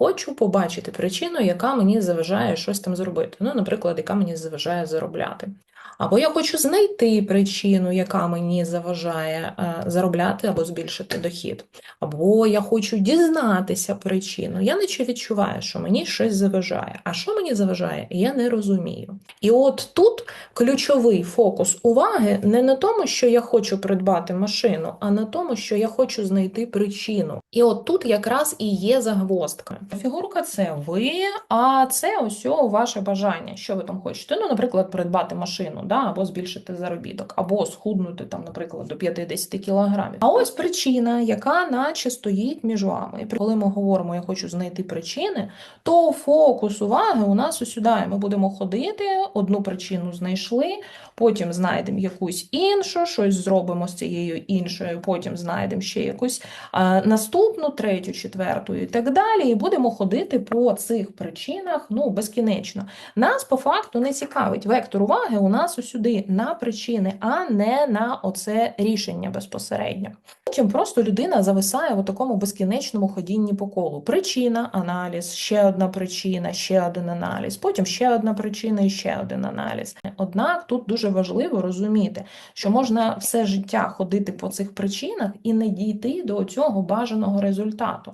хочу побачити причину, яка мені заважає щось там зробити. Ну, наприклад, яка мені заважає заробляти. Або я хочу знайти причину, яка мені заважає е, заробляти або збільшити дохід. Або я хочу дізнатися причину. Я наче відчуваю, що мені щось заважає. А що мені заважає, я не розумію. І от тут ключовий фокус уваги не на тому, що я хочу придбати машину, а на тому, що я хочу знайти причину. І от тут якраз і є загвоздка. Фігурка це ви, а це ось ваше бажання. Що ви там хочете? Ну, наприклад, придбати машину, да, або збільшити заробіток, або схуднути там, наприклад, до 50 кілограмів. А ось причина, яка наче стоїть між вами. І коли ми говоримо, я хочу знайти причини, то фокус уваги у нас ось сюди. Ми будемо ходити, одну причину знайшли, потім знайдемо якусь іншу, щось зробимо з цією іншою, потім знайдемо ще якусь а, наступну, третю, четверту і так далі. І будемо ходити по цих причинах ну, безкінечно. Нас по факту не цікавить. Вектор уваги у нас усюди на причини, а не на оце рішення безпосередньо. Потім просто людина зависає в такому безкінечному ходінні по колу. Причина, аналіз, ще одна причина, ще один аналіз, потім ще одна причина і ще один аналіз. Однак тут дуже важливо розуміти, що можна все життя ходити по цих причинах і не дійти до цього бажаного результату.